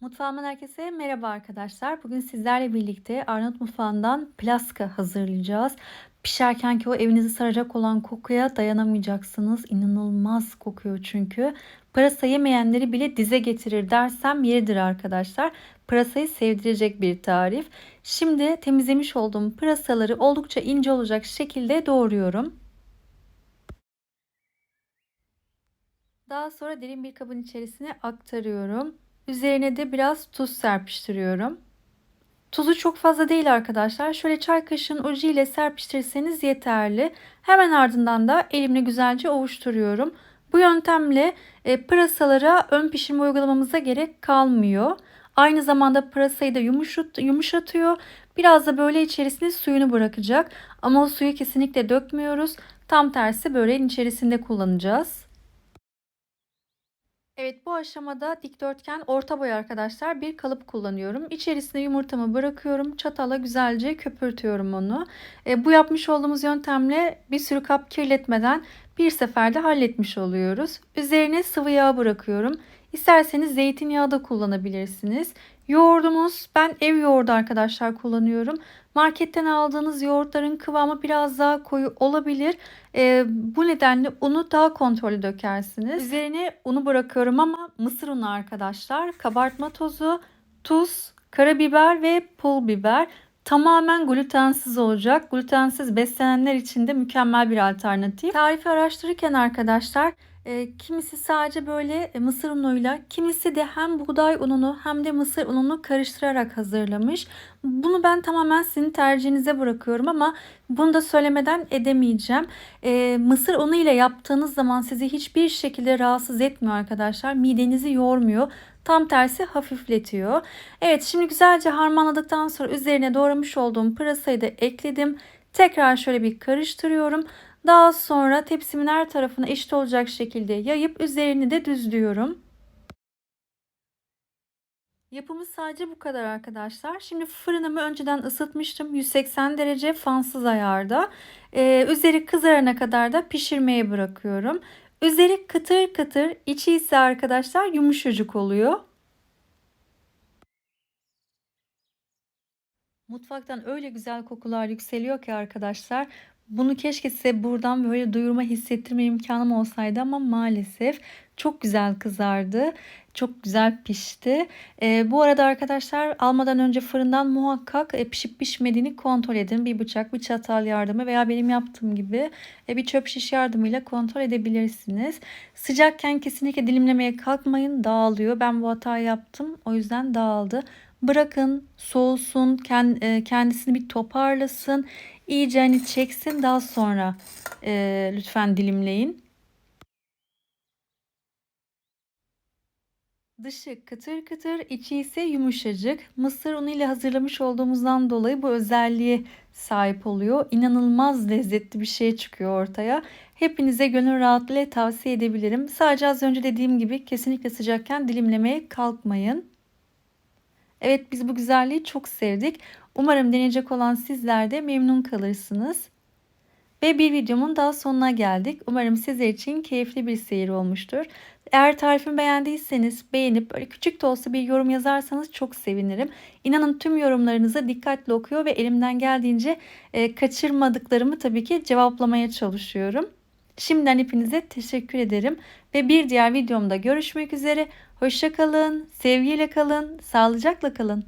Mutfağımdan herkese merhaba arkadaşlar. Bugün sizlerle birlikte Arnavut mutfağından plaska hazırlayacağız. Pişerken ki o evinizi saracak olan kokuya dayanamayacaksınız. İnanılmaz kokuyor çünkü. Pırasa yemeyenleri bile dize getirir dersem yeridir arkadaşlar. Pırasayı sevdirecek bir tarif. Şimdi temizlemiş olduğum pırasaları oldukça ince olacak şekilde doğruyorum. Daha sonra derin bir kabın içerisine aktarıyorum. Üzerine de biraz tuz serpiştiriyorum. Tuzu çok fazla değil arkadaşlar. Şöyle çay kaşığın ucu ile serpiştirirseniz yeterli. Hemen ardından da elimle güzelce ovuşturuyorum. Bu yöntemle e, pırasalara ön pişirme uygulamamıza gerek kalmıyor. Aynı zamanda pırasayı da yumuşat, yumuşatıyor. Biraz da böyle içerisine suyunu bırakacak. Ama o suyu kesinlikle dökmüyoruz. Tam tersi böreğin içerisinde kullanacağız. Evet bu aşamada dikdörtgen orta boy arkadaşlar bir kalıp kullanıyorum. İçerisine yumurtamı bırakıyorum. Çatala güzelce köpürtüyorum onu. E, bu yapmış olduğumuz yöntemle bir sürü kap kirletmeden bir seferde halletmiş oluyoruz. Üzerine sıvı yağ bırakıyorum. İsterseniz zeytinyağı da kullanabilirsiniz. Yoğurdumuz ben ev yoğurdu arkadaşlar kullanıyorum. Marketten aldığınız yoğurtların kıvamı biraz daha koyu olabilir. E, bu nedenle unu daha kontrollü dökersiniz. Üzerine unu bırakıyorum ama mısır unu arkadaşlar. Kabartma tozu, tuz, karabiber ve pul biber. Tamamen glutensiz olacak. Glutensiz beslenenler için de mükemmel bir alternatif. Tarifi araştırırken arkadaşlar e, kimisi sadece böyle mısır unuyla, kimisi de hem buğday ununu hem de mısır ununu karıştırarak hazırlamış. Bunu ben tamamen sizin tercihinize bırakıyorum ama bunu da söylemeden edemeyeceğim. E, mısır unu ile yaptığınız zaman sizi hiçbir şekilde rahatsız etmiyor arkadaşlar. Midenizi yormuyor. Tam tersi hafifletiyor. Evet şimdi güzelce harmanladıktan sonra üzerine doğramış olduğum pırasayı da ekledim. Tekrar şöyle bir karıştırıyorum. Daha sonra tepsimin her tarafına eşit olacak şekilde yayıp üzerini de düzlüyorum. Yapımı sadece bu kadar arkadaşlar. Şimdi fırınımı önceden ısıtmıştım. 180 derece fansız ayarda. Ee, üzeri kızarana kadar da pişirmeye bırakıyorum. Üzeri kıtır kıtır, içi ise arkadaşlar yumuşacık oluyor. Mutfaktan öyle güzel kokular yükseliyor ki arkadaşlar. Bunu keşke size buradan böyle duyurma hissettirme imkanım olsaydı ama maalesef çok güzel kızardı. Çok güzel pişti. E, bu arada arkadaşlar almadan önce fırından muhakkak e, pişip pişmediğini kontrol edin. Bir bıçak, bir çatal yardımı veya benim yaptığım gibi e, bir çöp şiş yardımıyla kontrol edebilirsiniz. Sıcakken kesinlikle dilimlemeye kalkmayın. Dağılıyor. Ben bu hatayı yaptım. O yüzden dağıldı. Bırakın soğusun, kendisini bir toparlasın. İyice hani çeksin daha sonra e, lütfen dilimleyin. Dışı kıtır kıtır, içi ise yumuşacık. Mısır unu ile hazırlamış olduğumuzdan dolayı bu özelliğe sahip oluyor. İnanılmaz lezzetli bir şey çıkıyor ortaya. Hepinize gönül rahatlığıyla tavsiye edebilirim. Sadece az önce dediğim gibi kesinlikle sıcakken dilimlemeye kalkmayın. Evet biz bu güzelliği çok sevdik. Umarım deneyecek olan sizler de memnun kalırsınız. Ve bir videomun daha sonuna geldik. Umarım sizler için keyifli bir seyir olmuştur. Eğer tarifimi beğendiyseniz beğenip böyle küçük de olsa bir yorum yazarsanız çok sevinirim. İnanın tüm yorumlarınızı dikkatli okuyor ve elimden geldiğince e, kaçırmadıklarımı tabii ki cevaplamaya çalışıyorum. Şimdiden hepinize teşekkür ederim ve bir diğer videomda görüşmek üzere. Hoşçakalın, sevgiyle kalın, sağlıcakla kalın.